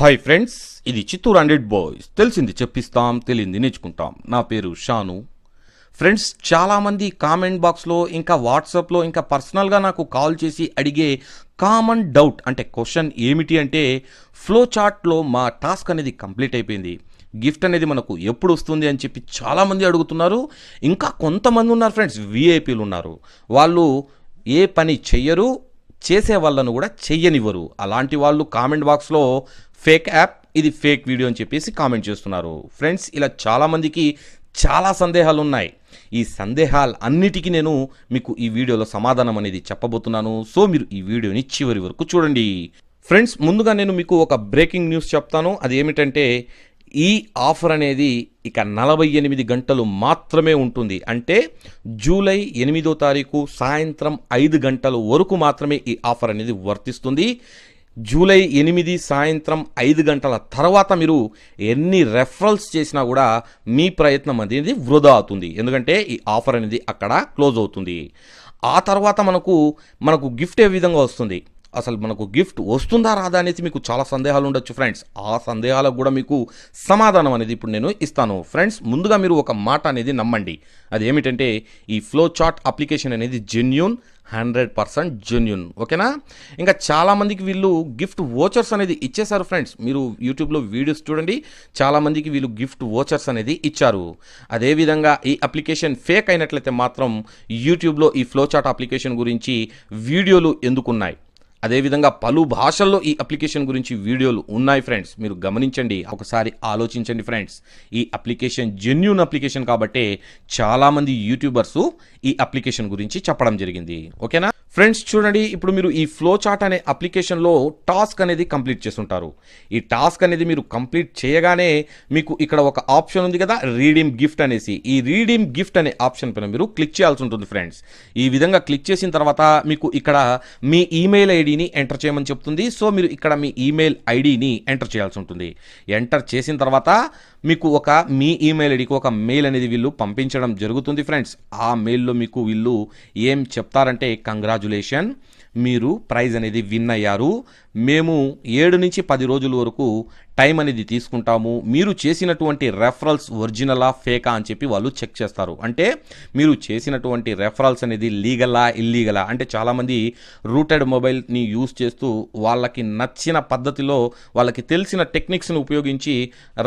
Hi friends ఇది Chittoor hundred boys. తెలిసింది చెప్పిస్తాం తెలియంది నేర్చుకుంటాం. నా పేరు షాను. ఫ్రెండ్స్ చాలామంది కామెంట్ బాక్స్లో ఇంకా వాట్సాప్లో ఇంకా పర్సనల్గా నాకు కాల్ చేసి అడిగే కామన్ డౌట్ అంటే క్వశ్చన్ ఏమిటి అంటే ఫ్లో చార్ట్లో మా టాస్క్ అనేది కంప్లీట్ అయిపోయింది. గిఫ్ట్ అనేది మనకు ఎప్పుడు వస్తుంది అని చెప్పి చాలామంది అడుగుతున్నారు. ఇంకా కొంతమంది ఉన్నారు ఫ్రెండ్స్ విఐపీలు ఉన్నారు. వాళ్ళు ఏ పని చెయ్యరు చేసే వాళ్ళను కూడా చెయ్యనివ్వరు. అలాంటి వాళ్ళు కామెంట్ బాక్స్లో ఫేక్ యాప్ ఇది ఫేక్ వీడియో అని చెప్పేసి కామెంట్ చేస్తున్నారు. ఫ్రెండ్స్ ఇలా చాలామందికి చాలా సందేహాలు ఉన్నాయి ఈ సందేహాలు అన్నిటికీ నేను మీకు ఈ వీడియోలో సమాధానం అనేది చెప్పబోతున్నాను. సో మీరు ఈ వీడియోని చివరి వరకు చూడండి. ఫ్రెండ్స్ ముందుగా నేను మీకు ఒక బ్రేకింగ్ న్యూస్ చెప్తాను. అది ఏమిటంటే ఈ ఆఫర్ అనేది ఇక నలభై ఎనిమిది గంటలు మాత్రమే ఉంటుంది. అంటే జూలై ఎనిమిదో తారీఖు సాయంత్రం ఐదు గంటల వరకు మాత్రమే ఈ ఆఫర్ అనేది వర్తిస్తుంది. జూలై ఎనిమిది సాయంత్రం ఐదు గంటల తర్వాత మీరు ఎన్ని రెఫరల్స్ చేసినా కూడా మీ ప్రయత్నం అనేది వృధా అవుతుంది. ఎందుకంటే ఈ ఆఫర్ అనేది అక్కడ క్లోజ్ అవుతుంది. ఆ తర్వాత మనకు మనకు గిఫ్ట్ ఏ విధంగా వస్తుంది? అసలు మనకు గిఫ్ట్ వస్తుందా రాదా అనేది మీకు చాలా సందేహాలు ఉండొచ్చు ఫ్రెండ్స్. ఆ సందేహాలకు కూడా మీకు సమాధానం అనేది ఇప్పుడు నేను ఇస్తాను. ఫ్రెండ్స్ ముందుగా మీరు ఒక మాట అనేది నమ్మండి. అది ఏమిటంటే ఈ ఫ్లో చార్ట్ అప్లికేషన్ అనేది జెన్యున్ హండ్రెడ్ పర్సెంట్ జెన్యున్ ఓకేనా? ఇంకా చాలామందికి వీళ్ళు గిఫ్ట్ వోచర్స్ అనేది ఇచ్చేశారు ఫ్రెండ్స్. మీరు యూట్యూబ్లో వీడియోస్ చూడండి. చాలామందికి వీళ్ళు గిఫ్ట్ వోచర్స్ అనేది ఇచ్చారు. అదేవిధంగా ఈ అప్లికేషన్ ఫేక్ అయినట్లయితే మాత్రం యూట్యూబ్లో ఈ ఫ్లో చాట్ అప్లికేషన్ గురించి వీడియోలు ఎందుకున్నాయి? అదేవిధంగా పలు భాషల్లో ఈ అప్లికేషన్ గురించి వీడియోలు ఉన్నాయి ఫ్రెండ్స్. మీరు గమనించండి ఒకసారి ఆలోచించండి ఫ్రెండ్స్. ఈ అప్లికేషన్ జెన్యున్ అప్లికేషన్ కాబట్టే చాలామంది యూట్యూబర్స్ ఈ అప్లికేషన్ గురించి చెప్పడం జరిగింది. ఓకేనా? ఫ్రెండ్స్ చూడండి ఇప్పుడు మీరు ఈ ఫ్లో చార్ట్ అనే అప్లికేషన్లో టాస్క్ అనేది కంప్లీట్ చేస్తుంటారు. ఈ టాస్క్ అనేది మీరు కంప్లీట్ చేయగానే మీకు ఇక్కడ ఒక ఆప్షన్ ఉంది కదా రీడీమ్ గిఫ్ట్ అనేసి. ఈ రీడీమ్ గిఫ్ట్ అనే ఆప్షన్ పైన మీరు క్లిక్ చేయాల్సి ఉంటుంది ఫ్రెండ్స్ ఈ విధంగా క్లిక్ చేసిన తర్వాత మీకు ఇక్కడ మీ ఈమెయిల్ ఐడిని ఎంటర్ చేయమని చెప్తుంది. సో మీరు ఇక్కడ మీ ఈమెయిల్ ఐడిని ఎంటర్ చేయాల్సి ఉంటుంది. ఎంటర్ చేసిన తర్వాత మీకు ఒక మీ ఈమెయిల్ ఐడికి ఒక మెయిల్ అనేది వీళ్ళు పంపించడం జరుగుతుంది ఫ్రెండ్స్ ఆ మెయిల్లో మీకు వీళ్ళు ఏం చెప్తారంటే కంగ్రాచులేషన్ modulation మీరు ప్రైజ్ అనేది విన్ అయ్యారు. మేము ఏడు నుంచి పది రోజుల వరకు టైం అనేది తీసుకుంటాము. మీరు చేసినటువంటి రెఫరల్స్ ఒరిజినలా ఫేకా అని చెప్పి వాళ్ళు చెక్ చేస్తారు. అంటే మీరు చేసినటువంటి రెఫరల్స్ అనేది లీగలా ఇల్లీగలా అంటే చాలామంది రూటెడ్ మొబైల్ని యూస్ చేస్తూ వాళ్ళకి నచ్చిన పద్ధతిలో వాళ్ళకి తెలిసిన టెక్నిక్స్ని ఉపయోగించి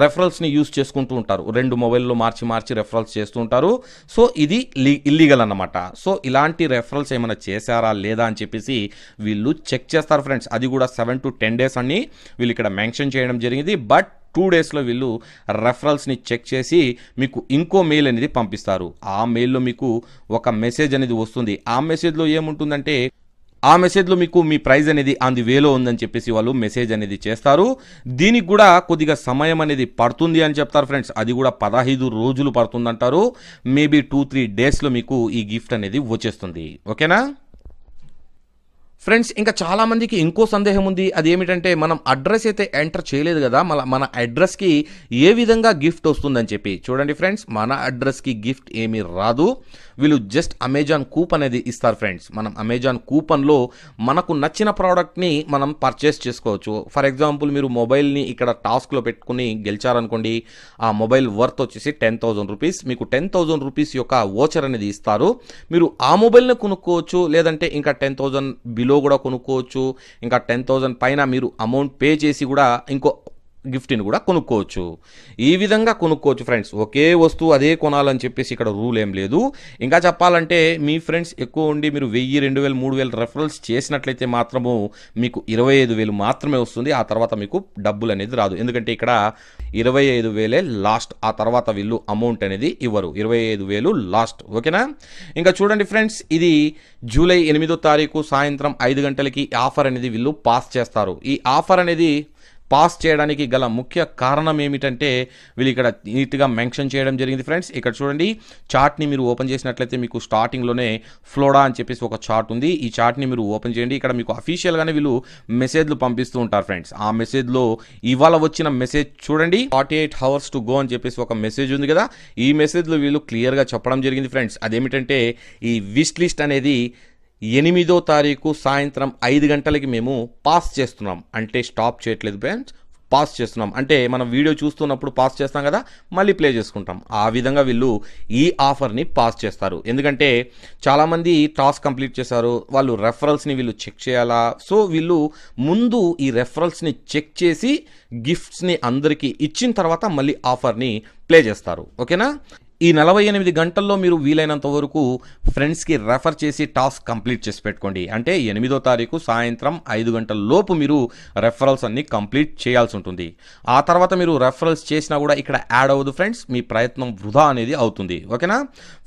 రెఫరల్స్ని యూస్ చేసుకుంటూ ఉంటారు. రెండు మొబైల్లో మార్చి మార్చి రెఫరల్స్ చేస్తూ ఉంటారు. సో ఇది లీ ఇల్లీగల్ అన్నమాట. సో ఇలాంటి రెఫరల్స్ ఏమైనా చేశారా లేదా అని చెప్పేసి వీళ్ళు చెక్ చేస్తారు ఫ్రెండ్స్. అది కూడా సెవెన్ టు టెన్ డేస్ అని వీళ్ళు ఇక్కడ మెన్షన్ చేయడం జరిగింది. బట్ టూ డేస్లో వీళ్ళు రెఫరల్స్ని చెక్ చేసి మీకు ఇంకో మెయిల్ అనేది పంపిస్తారు. ఆ మెయిల్లో మీకు ఒక మెసేజ్ అనేది వస్తుంది. ఆ మెసేజ్లో ఏముంటుందంటే ఆ మెసేజ్లో మీకు మీ ప్రైజ్ అనేది ఆన్ ది వేలో ఉందని చెప్పేసి వాళ్ళు మెసేజ్ అనేది చేస్తారు. దీనికి కూడా కొద్దిగా సమయం అనేది పడుతుంది అని చెప్తారు ఫ్రెండ్స్. అది కూడా పదహైదు రోజులు పడుతుందంటారు. మేబీ టూ త్రీ డేస్లో మీకు ఈ గిఫ్ట్ అనేది వచ్చేస్తుంది. ఓకేనా? ఫ్రెండ్స్ ఇంకా చాలామందికి ఇంకో సందేహం ఉంది. అది ఏమిటంటే మనం అడ్రస్ అయితే ఎంటర్ చేయలేదు కదా మన మన అడ్రస్కి ఏ విధంగా గిఫ్ట్ వస్తుందని చెప్పి. చూడండి ఫ్రెండ్స్ మన అడ్రస్కి గిఫ్ట్ ఏమీ రాదు. వీళ్ళు జస్ట్ అమెజాన్ కూపన్ అనేది ఇస్తారు ఫ్రెండ్స్. మనం అమెజాన్ కూపన్లో మనకు నచ్చిన ప్రోడక్ట్ని మనం పర్చేస్ చేసుకోవచ్చు. ఫర్ ఎగ్జాంపుల్ మీరు మొబైల్ని ఇక్కడ టాస్క్లో పెట్టుకుని గెలిచారనుకోండి ఆ మొబైల్ వర్త్ వచ్చేసి టెన్ థౌజండ్ రూపీస్ మీకు టెన్ థౌజండ్ రూపీస్ యొక్క ఓచర్ అనేది ఇస్తారు. మీరు ఆ మొబైల్ని కొనుక్కోవచ్చు లేదంటే ఇంకా టెన్ థౌజండ్ బిలో కూడా కొనుక్కోవచ్చు. ఇంకా టెన్ థౌజండ్ పైన మీరు అమౌంట్ పే చేసి కూడా ఇంకో గిఫ్ట్ని కూడా కొనుక్కోవచ్చు. ఈ విధంగా కొనుక్కోవచ్చు ఫ్రెండ్స్. ఒకే వస్తువు అదే కొనాలని చెప్పేసి ఇక్కడ రూల్ ఏం లేదు. ఇంకా చెప్పాలంటే మీ ఫ్రెండ్స్ ఎక్కువ ఉండి మీరు వెయ్యి రెండు వేలు మూడు వేలు రెఫరల్స్ చేసినట్లయితే మాత్రము మీకు ఇరవై ఐదు వేలు మాత్రమే వస్తుంది. ఆ తర్వాత మీకు డబ్బులు అనేది రాదు. ఎందుకంటే ఇక్కడ ఇరవై ఐదు వేలే లాస్ట్. ఆ తర్వాత వీళ్ళు అమౌంట్ అనేది ఇవ్వరు. ఇరవై ఐదు వేలు లాస్ట్. ఓకేనా? ఇంకా చూడండి ఫ్రెండ్స్ ఇది జూలై ఎనిమిదో తారీఖు సాయంత్రం ఐదు గంటలకి ఆఫర్ అనేది వీళ్ళు పాస్ చేస్తారు. ఈ ఆఫర్ అనేది పాస్ చేయడానికి గల ముఖ్య కారణం ఏమిటంటే వీళ్ళు ఇక్కడ నీట్గా మెన్షన్ చేయడం జరిగింది ఫ్రెండ్స్. ఇక్కడ చూడండి చార్ట్ని మీరు ఓపెన్ చేసినట్లయితే మీకు స్టార్టింగ్లోనే ఫ్లోడా అని చెప్పేసి ఒక చార్ట్ ఉంది. ఈ చార్ట్ని మీరు ఓపెన్ చేయండి. ఇక్కడ మీకు అఫీషియల్గానే వీళ్ళు మెసేజ్లు పంపిస్తూ ఉంటారు ఫ్రెండ్స్. ఆ మెసేజ్లో ఇవాళ వచ్చిన మెసేజ్ చూడండి forty eight hours to go అని చెప్పేసి ఒక మెసేజ్ ఉంది కదా. ఈ మెసేజ్లో వీళ్ళు క్లియర్గా చెప్పడం జరిగింది ఫ్రెండ్స్. అదేమిటంటే ఈ విష్ లిస్ట్ అనేది ఎనిమిదో తారీఖు సాయంత్రం ఐదు గంటలకి మేము పాస్ చేస్తున్నాం. అంటే స్టాప్ చేయట్లేదు ఫ్రెండ్స్ పాస్ చేస్తున్నాం. అంటే మనం వీడియో చూస్తున్నప్పుడు పాస్ చేస్తాం కదా మళ్ళీ ప్లే చేసుకుంటాం. ఆ విధంగా వీళ్ళు ఈ ఆఫర్ని పాస్ చేస్తారు. ఎందుకంటే చాలామంది టాస్క్ కంప్లీట్ చేశారు వాళ్ళు రెఫరల్స్ని వీళ్ళు చెక్ చేయాలా? సో వీళ్ళు ముందు ఈ రెఫరల్స్ని చెక్ చేసి గిఫ్ట్స్ని అందరికీ ఇచ్చిన తర్వాత మళ్ళీ ఆఫర్ని ప్లే చేస్తారు. ఓకేనా? ఈ నలభై ఎనిమిది గంటల్లో మీరు వీలైనంత వరకు ఫ్రెండ్స్కి రెఫర్ చేసి టాస్క్ కంప్లీట్ చేసి పెట్టుకోండి. అంటే ఎనిమిదో తారీఖు సాయంత్రం ఐదు గంటల లోపు మీరు రెఫరల్స్ అన్ని కంప్లీట్ చేయాల్సి ఉంటుంది. ఆ తర్వాత మీరు రెఫరల్స్ చేసినా కూడా ఇక్కడ యాడ్ అవ్వదు ఫ్రెండ్స్. మీ ప్రయత్నం వృధా అనేది అవుతుంది. ఓకేనా?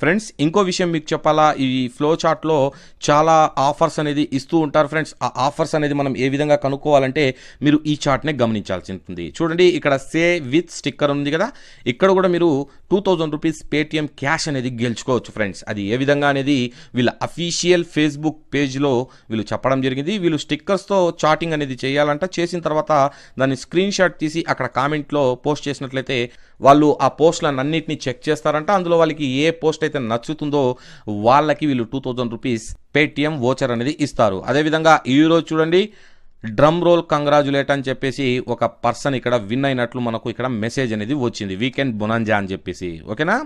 ఫ్రెండ్స్ ఇంకో విషయం మీకు చెప్పాలా? ఈ ఫ్లో చార్ట్లో చాలా ఆఫర్స్ అనేది ఇస్తూ ఉంటారు ఫ్రెండ్స్. ఆ ఆఫర్స్ అనేది మనం ఏ విధంగా కనుక్కోవాలంటే మీరు ఈ చార్ట్నే గమనించాల్సి ఉంటుంది. చూడండి ఇక్కడ సే విత్ స్టిక్కర్ ఉంది కదా. ఇక్కడ కూడా మీరు two thousand rupees Paytm cash అనేది గెలుచుకోవచ్చు ఫ్రెండ్స్ అది ఏ విధంగా అనేది వీళ్ళ అఫీషియల్ ఫేస్బుక్ పేజ్లో వీళ్ళు చెప్పడం జరిగింది. వీళ్ళు స్టిక్కర్స్తో చాటింగ్ అనేది చేయాలంట. చేసిన తర్వాత దాన్ని స్క్రీన్ షాట్ తీసి అక్కడ కామెంట్లో పోస్ట్ చేసినట్లయితే వాళ్ళు ఆ పోస్టులను అన్నింటినీ చెక్ చేస్తారంట. అందులో వాళ్ళకి ఏ పోస్ట్ అయితే నచ్చుతుందో వాళ్ళకి వీళ్ళు two thousand rupees Paytm voucher అనేది ఇస్తారు. అదేవిధంగా ఈరోజు చూడండి డ్రమ్ రోల్ కంగ్రాచులేట్ అని చెప్పేసి ఒక పర్సన్ ఇక్కడ విన్ అయినట్లు మనకు ఇక్కడ మెసేజ్ అనేది వచ్చింది. వీకెండ్ బొనాంజా అని చెప్పేసి. ఓకేనా?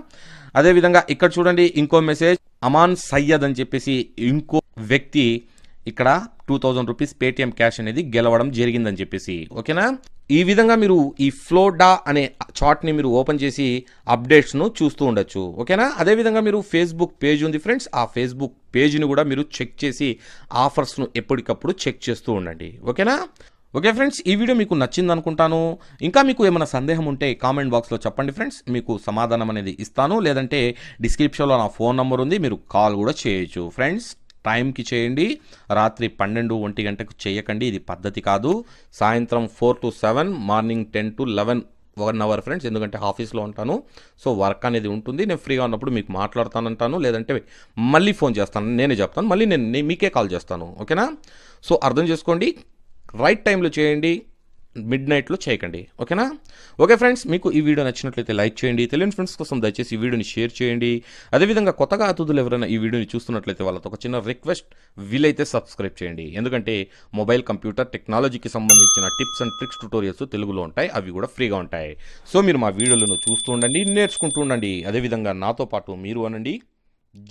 అదేవిధంగా ఇక్కడ చూడండి ఇంకో మెసేజ్ అమాన్ సయ్యద్ అని చెప్పేసి ఇంకో వ్యక్తి ఇక్కడ two thousand rupees Paytm cash అనేది గెలవడం జరిగిందని చెప్పేసి ఓకేనా? ఈ విధంగా మీరు ఈ ఫ్లోడా అనే చార్ట్ని మీరు ఓపెన్ చేసి అప్డేట్స్ను చూస్తూ ఉండొచ్చు ఓకేనా? అదేవిధంగా మీరు ఫేస్బుక్ పేజ్ ఉంది ఫ్రెండ్స్ ఆ ఫేస్బుక్ పేజ్ని కూడా మీరు చెక్ చేసి ఆఫర్స్ను ఎప్పటికప్పుడు చెక్ చేస్తూ ఉండండి ఓకేనా? ఓకే ఫ్రెండ్స్ ఈ వీడియో మీకు నచ్చింది అనుకుంటాను. ఇంకా మీకు ఏమైనా సందేహం ఉంటే కామెంట్ బాక్స్లో చెప్పండి ఫ్రెండ్స్ మీకు సమాధానం అనేది ఇస్తాను. లేదంటే డిస్క్రిప్షన్లో నా ఫోన్ నంబర్ ఉంది మీరు కాల్ కూడా చేయొచ్చు. ఫ్రెండ్స్ టైంకి చేయండి. రాత్రి పన్నెండు ఒంటి గంటకు చేయకండి. ఇది పద్ధతి కాదు. సాయంత్రం four to seven morning ten to eleven one hour friends ఎందుకంటే ఆఫీస్లో ఉంటాను. సో వర్క్ అనేది ఉంటుంది. నేను ఫ్రీగా ఉన్నప్పుడు మీకు మాట్లాడతానంటాను. లేదంటే మళ్ళీ ఫోన్ చేస్తాను. నేనే చెప్తాను. మళ్ళీ నేను మీకే కాల్ చేస్తాను. ఓకేనా? సో అర్థం చేసుకోండి. రైట్ టైంలో చేయండి. మిడ్ నైట్లో చేయకండి. ఓకేనా? ఓకే ఫ్రెండ్స్ మీకు ఈ వీడియో నచ్చినట్లయితే లైక్ చేయండి. తెలియని ఫ్రెండ్స్ కోసం దయచేసి ఈ వీడియోని షేర్ చేయండి. అదేవిధంగా కొత్తగా అతిథులు ఎవరైనా ఈ వీడియోని చూస్తున్నట్లయితే వాళ్ళతో ఒక చిన్న రిక్వెస్ట్ వీలైతే సబ్స్క్రైబ్ చేయండి. ఎందుకంటే మొబైల్ కంప్యూటర్ టెక్నాలజీకి సంబంధించిన టిప్స్ అండ్ ట్రిక్స్ ట్యూటోరియల్స్ తెలుగులో ఉంటాయి అవి కూడా ఫ్రీగా ఉంటాయి. సో మీరు మా వీడియోలను చూస్తూ ఉండండి నేర్చుకుంటూ ఉండండి. అదేవిధంగా నాతో పాటు మీరు అనండి.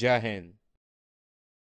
జై హింద్.